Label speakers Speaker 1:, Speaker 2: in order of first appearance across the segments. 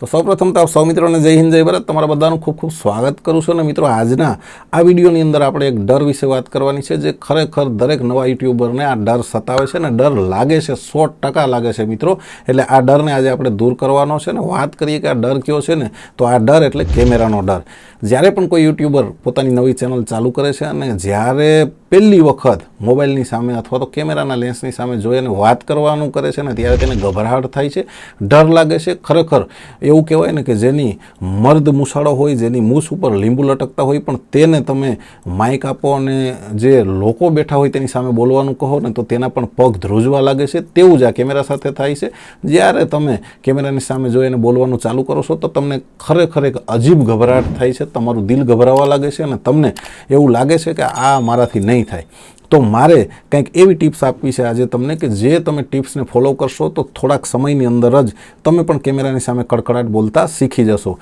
Speaker 1: તો સૌપ્રથમ તો આપ સૌ મિત્રોને જય હિન્દ, જય ભારત. તમારા બધાનું ખૂબ ખૂબ સ્વાગત કરું છું. અને મિત્રો, આજના આ વિડીયોની અંદર આપણે એક ડર વિશે વાત કરવાની છે, જે ખરેખર દરેક નવા યુટ્યુબરને આ ડર સતાવે છે અને ડર લાગે છે, સો ટકા લાગે છે મિત્રો. એટલે આ ડરને આજે આપણે દૂર કરવાનો છે. ને વાત કરીએ કે આ ડર કયો છે ને, તો આ ડર એટલે કેમેરાનો ડર. જ્યારે પણ કોઈ યુટ્યુબર પોતાની નવી ચેનલ ચાલુ કરે છે અને જ્યારે પહેલી વખત મોબાઈલની સામે અથવા તો કેમેરાના લેન્સની સામે જોઈ અને વાત કરવાનું કરે છે ને ત્યારે તેને ગભરાટ થાય છે, ડર લાગે છે. ખરેખર એવું કહેવાય ને કે જેની મર્દ મુસાળો હોય, જેની મૂછ ઉપર લીંબુ લટકતા હોય, પણ તેને તમે માઇક આપો અને જે લોકો બેઠા હોય તેની સામે બોલવાનું કહો ને તો તેના પણ પગ ધ્રુજવા લાગે છે. તેવું જ આ કેમેરા સાથે થાય છે. જ્યારે તમે કેમેરાની સામે જોઈ અને બોલવાનું ચાલુ કરો છો, તો તમને ખરેખર એક અજીબ ગભરાટ થાય છે. તમારું દિલ ગભરાવા લાગે છે અને તમને એવું લાગે છે કે આ મારાથી નહીં થાય. તો મારે કંઈક એવી ટિપ્સ આપવી છે આજે તમને કે જે તમે ટિપ્સને ફોલો કરશો તો થોડાક સમયની અંદર જ તમે પણ કેમેરાની સામે કડકડાટ બોલતા શીખી જશો.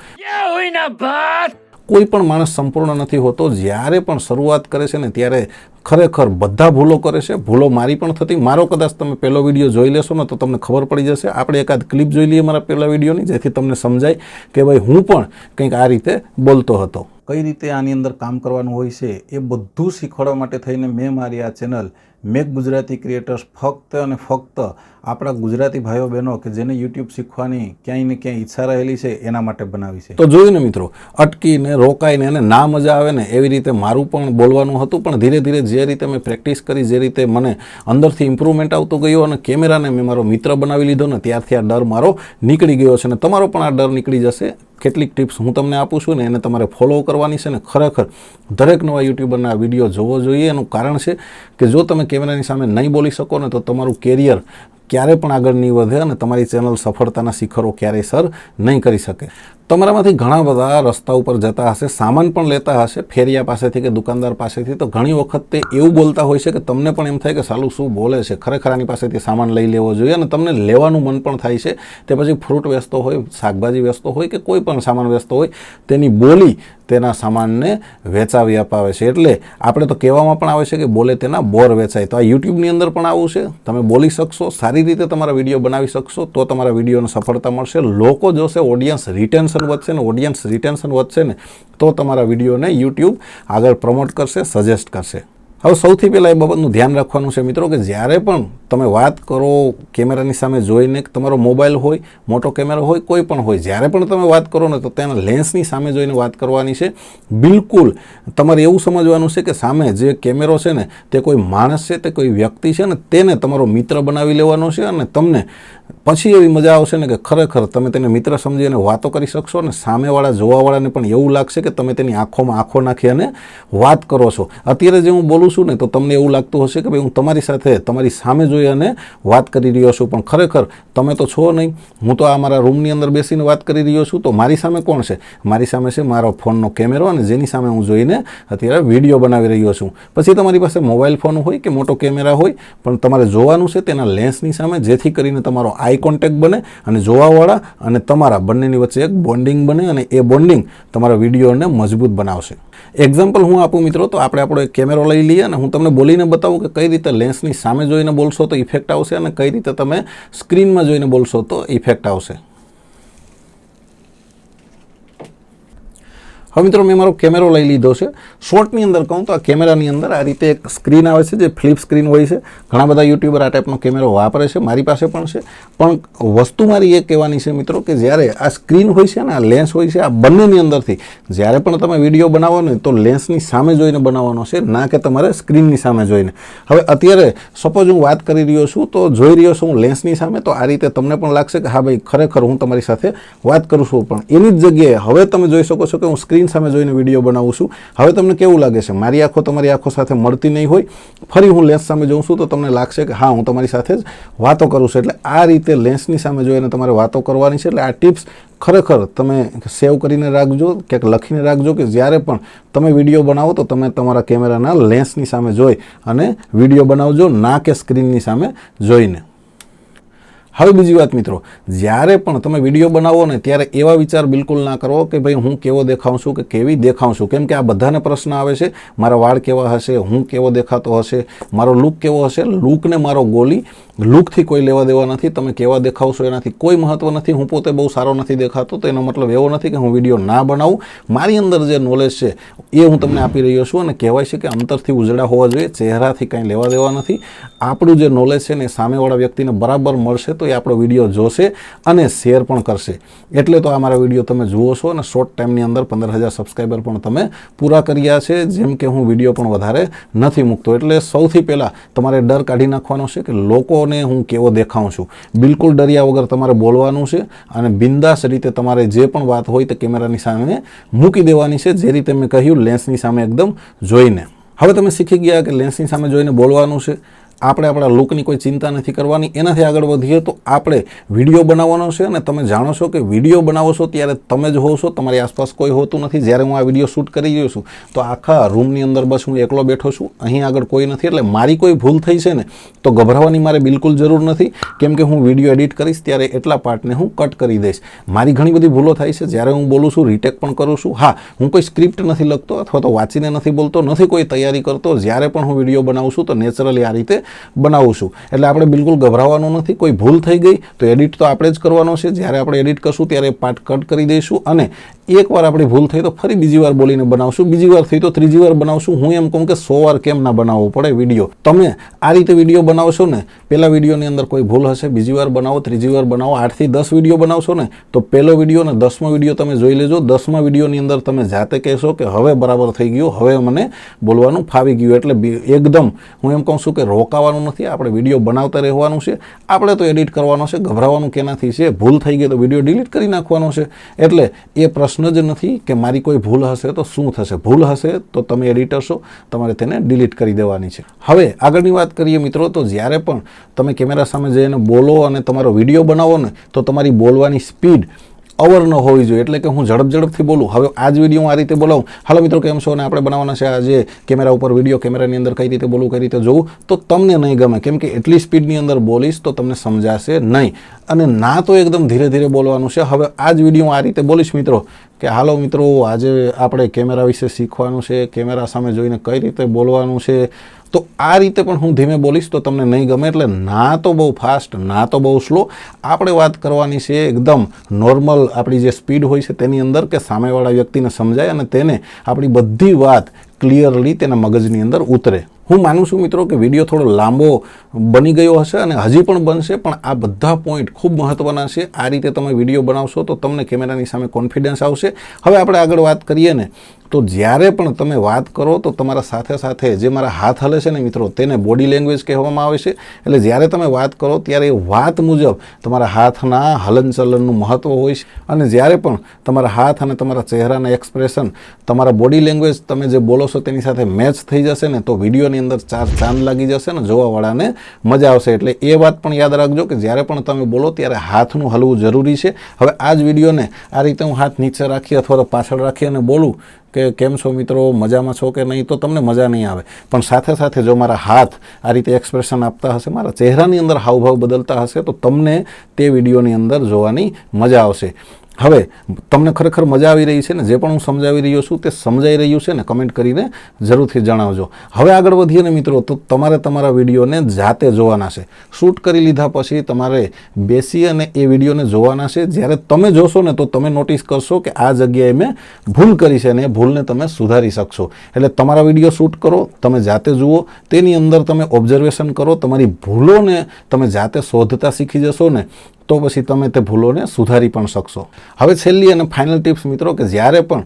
Speaker 1: કોઈ પણ માણસ સંપૂર્ણ નથી હોતો જ્યારે પણ શરૂઆત કરે છે ને ત્યારે ખરેખર બધા ભૂલો કરે છે. ભૂલો મારી પણ થતી મારો કદાચ તમે પહેલો વીડિયો જોઈ લેશો ને તો તમને ખબર પડી જશે. આપણે એકાદ ક્લિપ જોઈ લઈએ મારા પહેલા વિડીયોની જેથી તમને સમજાય કે ભાઈ હું પણ કંઈક આ રીતે બોલતો હતો. કઈ રીતે આની અંદર કામ કરવાનું હોય છે એ બધું શીખવાડવા માટે થઈને મેં મારી આ ચેનલ મેક ગુજરાતી ક્રિએટર્સ ફક્ત અને ફક્ત આપણા ગુજરાતી ભાઈઓ, બહેનો કે જેને યુટ્યુબ શીખવાની ક્યાંય ને ક્યાંય ઈચ્છા રહેલી છે, એના માટે બનાવી છે. તો જોયું ને મિત્રો, અટકીને, રોકાઈને અને ના મજા આવે ને એવી રીતે મારું પણ બોલવાનું હતું, પણ ધીરે ધીરે જે રીતે મેં પ્રેક્ટિસ કરી, જે રીતે મને અંદરથી ઇમ્પ્રુવમેન્ટ આવતો ગયો અને કેમેરાને મેં મારો મિત્ર બનાવી લીધો ને ત્યારથી આ ડર મારો નીકળી ગયો છે અને તમારો પણ આ ડર નીકળી જશે. કેટલીક ટિપ્સ હું તમને આપું છું ને એને તમારે ફોલો કરવાની છે ને ખરેખર દરેક નવા યુટ્યુબરના વીડિયો જોવો જોઈએ. એનું કારણ છે કે જો તમે કેમેરાની સામે નહીં બોલી શકો ને તો તમારું કેરિયર ક્યારે પણ આગળ નહીં વધે અને તમારી ચેનલ સફળતાના શિખરો ક્યારેય સર નહીં કરી શકે. તમારામાંથી ઘણા બધા રસ્તા ઉપર જતા હશે, સામાન પણ લેતા હશે, ફેરિયા પાસેથી કે દુકાનદાર પાસેથી. તો ઘણી વખત તે એવું બોલતા હોય છે કે તમને પણ એમ થાય કે સાલું શું બોલે છે? ખરેખર આની પાસેથી સામાન લઈ લેવો જોઈએ અને તમને લેવાનું મન પણ થાય છે. તે પછી ફ્રૂટ વેચતો હોય, શાકભાજી વેચતો હોય કે કોઈ પણ સામાન વેચતો હોય, તેની બોલી તેના સામાનને વેચાવી અપાવે છે. એટલે આપણે તો કહેવામાં પણ આવે છે કે બોલે તેના બોર વેચાય. તો આ યુટ્યુબની અંદર પણ આવું છે. તમે બોલી શકશો, સારી રીતે તમારા વીડિયો બનાવી શકશો, તો તમારા વિડીયોને સફળતા મળશે. લોકો જોશે, ઓડિયન્સ રિટેન્શન વધશે ને ઓડિયન્સ રિટેન્શન વધશે ને, તો તમારા વિડીયોને યુટ્યુબ આગળ પ્રમોટ કરશે સજેસ્ટ કરશે. હવે સૌથી પહેલાં એ બાબતનું ધ્યાન રાખવાનું છે મિત્રો કે જ્યારે પણ તમે વાત કરો કેમેરાની સામે જોઈને તમારો મોબાઈલ હોય, મોટો કેમેરો હોય, કોઈ પણ હોય, જ્યારે પણ તમે વાત કરો ને તો તેના લેન્સની સામે જોઈને વાત કરવાની છે. બિલકુલ તમારે એવું સમજવાનું છે કે સામે જે કેમેરો છે ને, તે કોઈ માણસ છે, તે કોઈ વ્યક્તિ છે ને, તેને તમારો મિત્ર બનાવી લેવાનો છે અને તમને પછી એવી મજા આવશે ને કે ખરેખર તમે તેને મિત્ર સમજી અને વાતો કરી શકશો અને સામેવાળા, જોવાવાળાને પણ એવું લાગશે કે તમે તેની આંખોમાં આંખો નાખી અને વાત કરો છો. અત્યારે જે હું બોલું છું ને, તો તમને એવું લાગતું હશે કે ભાઈ હું તમારી સાથે, તમારી સામે જોઈ અને વાત કરી રહ્યો છું. પણ ખરેખર તમે તો છો નહીં. હું તો આ મારા રૂમની અંદર બેસીને વાત કરી રહ્યો છું. તો મારી સામે કોણ છે? મારી સામે છે મારો ફોનનો કેમેરો અને જેની સામે હું જોઈને અત્યારે વીડિયો બનાવી રહ્યો છું. પછી તમારી પાસે મોબાઈલ ફોન હોય કે મોટો કેમેરા હોય, પણ તમારે જોવાનું છે તેના લેન્સની સામે, જેથી કરીને તમારો આઈ કોન્ટેક્ટ બને અને જોવાવાળા અને તમારા બંનેની વચ્ચે એક બોન્ડિંગ બને અને એ બોન્ડિંગ તમારા વિડીયોને મજબૂત બનાવશે. એક્ઝામ્પલ હું આપું મિત્રો, તો આપણે આપણો એક કેમેરો લઈ લઈએ અને હું તમને બોલીને બતાવું કે કઈ રીતે લેન્સની સામે જોઈને બોલશો તો ઇફેક્ટ આવશે અને કઈ રીતે તમે સ્ક્રીનમાં જોઈને બોલશો તો ઇફેક્ટ આવશે. હવે મિત્રો મેં મારો કેમેરો લઈ લીધો છે. શોર્ટની અંદર કહું તો આ કેમેરાની અંદર આ રીતે એક સ્ક્રીન આવે છે, જે ફ્લિપ સ્ક્રીન હોય છે. ઘણા બધા યુટ્યુબર આ ટાઈપનો કેમેરો વાપરે છે, મારી પાસે પણ છે. પણ વસ્તુ મારી એ કહેવાની છે મિત્રો કે જ્યારે આ સ્ક્રીન હોય છે ને, આ લેન્સ હોય છે, આ બંનેની અંદરથી જ્યારે પણ તમે વીડિયો બનાવો ને, તો લેન્સની સામે જોઈને બનાવવાનો છે, ના કે તમારે સ્ક્રીનની સામે જોઈને. હવે અત્યારે સપોઝ હું વાત કરી રહ્યો છું, તો જોઈ રહ્યો છું હું લેન્સની સામે, તો આ રીતે તમને પણ લાગશે કે હા ભાઈ, ખરેખર હું તમારી સાથે વાત કરું છું. પણ એની જ જગ્યાએ હવે તમે જોઈ શકો છો કે હું સ્ક્રીન સામે જોઈને વીડિયો બનાવું છું. હવે તમને કેવું લાગે છે? મારી આંખો તમારી આંખો સાથે મળતી નહીં હોય. ફરી હું લેન્સ સામે જોઉં છું તો તમને લાગશે કે હા, હું તમારી સાથે જ વાતો કરું છું. એટલે આ રીતે લેન્સની સામે જોઈને તમારે વાતો કરવાની છે. એટલે આ ટિપ્સ ખરેખર તમે સેવ કરીને રાખજો, ક્યાંક લખીને રાખજો કે જ્યારે પણ તમે વીડિયો બનાવો તો તમે તમારા કેમેરાના લેન્સની સામે જોઈ અને વીડિયો બનાવજો, ના કે સ્ક્રીનની સામે જોઈને. હવે બીજી વાત મિત્રો, જ્યારે પણ તમે વીડિયો બનાવો ને, ત્યારે એવા વિચાર બિલકુલ ના કરો કે ભાઈ હું કેવો દેખાઉં છું કે કેવી દેખાઉં છું. કેમ કે આ બધાને પ્રશ્ન આવે છે, મારા વાળ કેવા હશે, હું કેવો દેખાતો હશે, મારો લુક કેવો હશે લુકને મારો ગોલી લુકથી કોઈ લેવા દેવા નથી, તમે કેવા દેખાવશો એનાથી કોઈ મહત્વ નથી, હું પોતે બહુ સારો નથી દેખાતો, તો એનો મતલબ એવો નથી કે હું વીડિયો ના બનાવું. મારી અંદર જે નોલેજ છે, એ હું તમને આપી રહ્યો છું અને કહેવાય છે કે અંતરથી ઉજળા હોવા જોઈએ, ચહેરાથી કાંઈ લેવા દેવા નથી. આપણું જે નોલેજ છે ને સામેવાળા વ્યક્તિને બરાબર મળશે તો એ આપણો વીડિયો જોશે અને શેર પણ કરશે. એટલે તો આ મારા વીડિયો તમે જુઓ છો અને શોર્ટ ટાઈમની અંદર પંદર હજાર સબસ્ક્રાઈબર પણ તમે પૂરા કર્યા છે, જેમ કે હું વીડિયો પણ વધારે નથી મૂકતો. એટલે સૌથી પહેલાં તમારે ડર કાઢી નાખવાનો છે કે લોકોને હું કેવો દેખાઉં છું. બિલકુલ ડર્યા વગર તમારે બોલવાનું છે અને બિંદાસ રીતે તમારે જે પણ વાત હોય તે કેમેરાની સામે મૂકી દેવાની છે, જે રીતે મેં કહ્યું, લેન્સની સામે એકદમ જોઈને. હવે તમે શીખી ગયા કે લેન્સની સામે જોઈને બોલવાનું છે. આપણે આપણા લુકની કોઈ ચિંતા નથી કરવાની, એનાથી આગળ વધીએ તો આપણે વીડિયો બનાવવાનો છે અને તમે જાણો છો કે વીડિયો બનાવો છો ત્યારે તમે જ હોવ છો તમારી આસપાસ કોઈ હોતું નથી. જ્યારે હું આ વીડિયો શૂટ કરી રહ્યો છું, તો આખા રૂમની અંદર બસ હું એકલો બેઠો છું, અહીં આગળ કોઈ નથી. એટલે મારી કોઈ ભૂલ થઈ છે ને, તો ગભરાવાની મારે બિલકુલ જરૂર નથી. કેમ કે હું વીડિયો એડિટ કરીશ ત્યારે એટલા પાર્ટને હું કટ કરી દઈશ. મારી ઘણી બધી ભૂલો થાય છે. જ્યારે હું બોલું છું, રીટેક પણ કરું છું. હા, હું કોઈ સ્ક્રિપ્ટ નથી લખતો અથવા તો વાંચીને નથી બોલતો, નથી કોઈ તૈયારી કરતો. જ્યારે પણ હું વીડિયો બનાવું છું, તો નેચરલી આ રીતે બનાવું છું. એટલે આપણે બિલકુલ ગભરાવાનું નથી, કોઈ ભૂલ થઈ ગઈ તો એડિટ તો આપણે જ કરવાનો છે. જ્યારે આપણે એડિટ કરશું ત્યારે પાર્ટ કટ કરી દઈશું અને એકવાર આપણી ભૂલ થઈ તો ફરી બીજી વાર બોલીને બનાવશું, બીજી વાર થઈ તો ત્રીજી વાર બનાવશું. હું એમ કહું કે સો વાર કેમ ના બનાવવો પડે વીડિયો? તમે આ રીતે વીડિયો બનાવશો ને, પહેલા વિડીયોની અંદર કોઈ ભૂલ હશે, બીજી વાર બનાવો, ત્રીજી વાર બનાવો, આઠથી દસ વીડિયો બનાવશો ને, તો પહેલો વીડિયો ને દસમો વીડિયો તમે જોઈ લેજો. દસમા વિડીયોની અંદર તમે જાતે કહેશો કે હવે બરાબર થઈ ગયું, હવે મને બોલવાનું ફાવી ગયું. એટલે એકદમ હું એમ કહું છું કે રોકાવાનું નથી, આપણે વીડિયો બનાવતા રહેવાનું છે. આપણે તો એડિટ કરવાનો છે, ગભરાવાનું કેનાથી છે. ભૂલ થઈ ગઈ તો વીડિયો ડિલીટ કરી નાખવાનો છે. એટલે એ પ્રશ્ન જ નથી કે મારી કોઈ ભૂલ હશે તો શું થશે? ભૂલ હશે તો તમે એડિટર છો તમારે તેને ડિલીટ કરી દેવાની છે. હવે આગળની વાત કરીએ મિત્રો, તો જ્યારે પણ તમે કેમેરા સામે જઈને બોલો અને તમારો વીડિયો બનાવો ને, તો તમારી બોલવાની સ્પીડ અવર ન હોવી જોઈએ. એટલે કે હું ઝડપ ઝડપથી બોલું. હવે આ જ વીડિયો હું આ રીતે બોલાવું. હાલો મિત્રો, કેમ છો? અને આપણે બનાવવાના છે આજે કેમેરા ઉપર વીડિયો કેમેરાની અંદર કઈ રીતે બોલવું, કઈ રીતે જોવું, તો તમને નહીં ગમે. કેમ કે એટલી સ્પીડની અંદર બોલીશ તો તમને સમજાશે નહીં. અને ના તો એકદમ ધીરે ધીરે બોલવાનું છે. હવે આ જ વીડિયો આ રીતે બોલીશ મિત્રો, કે હાલો મિત્રો, આજે આપણે કેમેરા વિશે શીખવાનું છે, કેમેરા સામે જોઈને કઈ રીતે બોલવાનું છે તો આ રીતે પણ હું ધીમે બોલીશ તો તમને નહીં ગમે એટલે ના તો બહુ ફાસ્ટ ના તો બહુ સ્લો આપણે વાત કરવાની છે એકદમ નોર્મલ આપણી જે સ્પીડ હોય છે તેની અંદર કે સામેવાળા વ્યક્તિને સમજાય અને તેને આપણી બધી વાત ક્લિયરલી તેના મગજની અંદર ઉતરે. હું માનું છું મિત્રો કે વીડિયો થોડો લાંબો બની ગયો હશે અને હજી પણ બનશે, પણ આ બધા પોઈન્ટ ખૂબ મહત્ત્વના છે. આ રીતે તમે વીડિયો બનાવશો તો તમને કેમેરાની સામે કોન્ફિડન્સ આવશે. હવે આપણે આગળ વાત કરીએ ને, તો જ્યારે પણ તમે વાત કરો તો તમારા સાથે સાથે જે મારા હાથ હલે છે ને મિત્રો, તેને બોડી લેંગ્વેજ કહેવામાં આવે છે. એટલે જ્યારે તમે વાત કરો ત્યારે એ વાત મુજબ તમારા હાથના હલનચલનનું મહત્ત્વ હોય છે. અને જ્યારે પણ તમારા હાથ અને તમારા ચહેરાના એક્સપ્રેશન તમારા બોડી લેંગ્વેજ તમે જે બોલો છો તેની સાથે મેચ થઈ જશે ને, તો વિડીયોની અંદર ચાર ચાંદ લાગી જશે ને જોવાવાળાને મજા આવશે. એટલે એ વાત પણ યાદ રાખજો કે જ્યારે પણ તમે બોલો ત્યારે હાથનું હલવું જરૂરી છે. હવે આ જ વિડીયોને આ રીતે હું હાથ નીચે રાખી અથવા તો પાછળ રાખી અને બોલું કે કેમ છો મિત્રો, મજામાં છો કે નહીં, તો તમને મજા નહીં આવે. પણ સાથે સાથે જો મારા હાથ આ રીતે એક્સપ્રેશન આપતા હશે, મારા ચહેરાની અંદર હાવભાવ બદલતા હશે, તો તમને તે વિડીયોની અંદર જોવાની મજા આવશે. હવે, તમને ખરેખર મજા આવી રહી છે ને? જે પણ હું સમજાવી રહ્યો છું તે સમજાઈ રહ્યું છે ને? કમેન્ટ કરીને જરૂરથી જણાવજો. હવે આગળ વધીએ ને મિત્રો, તો તમારે તમારા વિડીયોને જાતે જોવાના છે. શૂટ કરી લીધા પછી તમારે બેસી અને એ વિડીયોને જોવાના છે. જ્યારે તમે જોશો ને, તો તમે નોટિસ કરશો કે આ જગ્યાએ મેં ભૂલ કરી છે અને એ ભૂલને તમે સુધારી શકશો. એટલે તમારા વીડિયો શૂટ કરો, તમે જાતે જુઓ, તેની અંદર તમે ઓબ્ઝર્વેશન કરો, તમારી ભૂલોને તમે જાતે શોધતા શીખી જશો ને તો પછી તમે તે ભૂલોને સુધારી પણ શકશો. હવે છેલ્લી અને ફાઇનલ ટિપ્સ મિત્રો કે જ્યારે પણ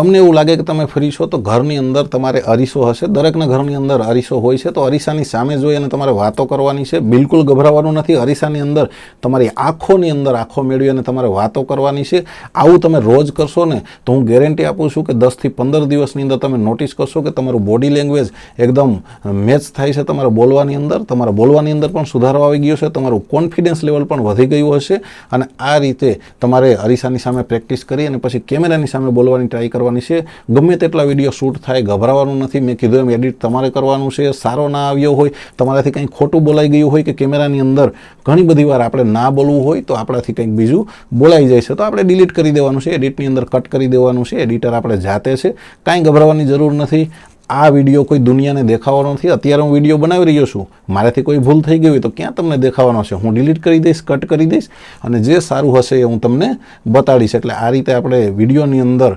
Speaker 1: તમને એવું લાગે કે તમે ફ્રી છો, તો ઘરની અંદર તમારે અરીસો હશે. દરેકના ઘરની અંદર અરીસો હોય છે, તો અરીસાની સામે જોઈ અને તમારે વાતો કરવાની છે. બિલકુલ ગભરાવાનું નથી. અરીસાની અંદર તમારી આંખોની અંદર આંખો મેળવી અને તમારે વાતો કરવાની છે. આવું તમે રોજ કરશો ને, તો હું ગેરંટી આપું છું કે દસથી પંદર દિવસની અંદર તમે નોટિસ કરશો કે તમારું બોડી લેંગ્વેજ એકદમ મેચ થાય છે તમારા બોલવાની અંદર. તમારા બોલવાની અંદર પણ સુધારો આવી ગયો છે. તમારું કોન્ફિડન્સ લેવલ પણ વધી ગયું હશે. અને આ રીતે તમારે અરીસાની સામે પ્રેક્ટિસ કરી અને પછી કેમેરાની સામે બોલવાની ટ્રાય કરવાની છે. ગમે તેટલા વીડિયો શૂટ થાય, ગભરાવાનું નથી. મેં કીધું એમ એડિટ તમારે કરવાનું છે. સારો ના આવ્યો હોય, તમારાથી કંઈ ખોટું બોલાઈ ગયું હોય કે કેમેરાની અંદર ઘણી બધી વાર આપણે ના બોલવું હોય, તો આપણાથી કંઈક બીજું બોલાઈ જાય છે. તો આપણે ડિલીટ કરી દેવાનું છે. એડિટની અંદર કટ કરી દેવાનું છે. એડિટર આપણે જાતે છે. કાંઈ ગભરાવાની જરૂર નથી. આ વીડિયો કોઈ દુનિયાને દેખાવાનો નથી, અત્યારે હું વીડિયો બનાવી રહ્યો છું. મારાથી કોઈ ભૂલ થઈ ગઈ હોય તો ક્યાં તમને દેખાવાનો છે? હું ડિલીટ કરી દઈશ કટ કરી દઈશ અને જે સારું હશે એ હું તમને બતાડીશ. એટલે આ રીતે આપણે વિડીયોની અંદર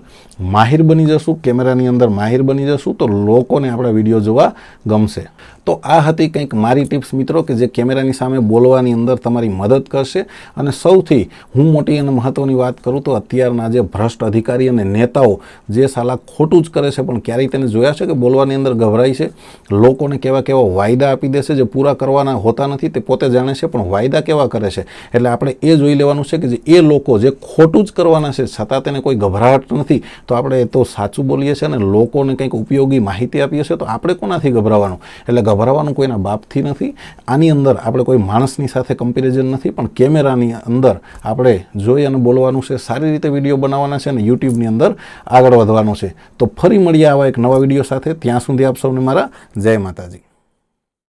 Speaker 1: માહિર બની જશું, કેમેરાની અંદર માહિર બની જશું, તો લોકોને આપણા વીડિયો જોવા ગમશે. તો આ હતી કંઈક મારી ટિપ્સ મિત્રો કે જે કેમેરાની સામે બોલવાની અંદર તમારી મદદ કરશે. અને સૌથી હું મોટી અને મહત્ત્વની વાત કરું તો અત્યારના જે ભ્રષ્ટ અધિકારી અને નેતાઓ જે સાલા ખોટું જ કરે છે, પણ ક્યારેય તેને જોયા છે કે બોલવાની અંદર ગભરાય છે? લોકોને કેવા કેવા વાયદા આપી દેશે જે પૂરા કરવાના હોતા નથી તે પોતે જાણે છે, પણ વાયદા કેવા કરે છે? એટલે આપણે એ જોઈ લેવાનું છે કે જે એ લોકો જે ખોટું જ કરવાના છે, છતાં તેને કોઈ ગભરાટ નથી. તો આપણે એ તો સાચું બોલીએ છીએ અને લોકોને કંઈક ઉપયોગી માહિતી આપીએ છીએ, તો આપણે કોનાથી ગભરાવાનું? એટલે ગભરાવાનું કોઈના બાપથી નથી. આની અંદર આપણે કોઈ માણસની સાથે કમ્પેરિઝન નથી, પણ કેમેરાની અંદર આપણે જોઈ અને બોલવાનું છે, સારી રીતે વીડિયો બનાવવાના છે અને યુટ્યુબની અંદર આગળ વધવાનું છે. તો ફરી મળીએ આવા એક નવા વીડિયો સાથે. ત્યાં સુધી આપ સૌને મારા જય માતાજી.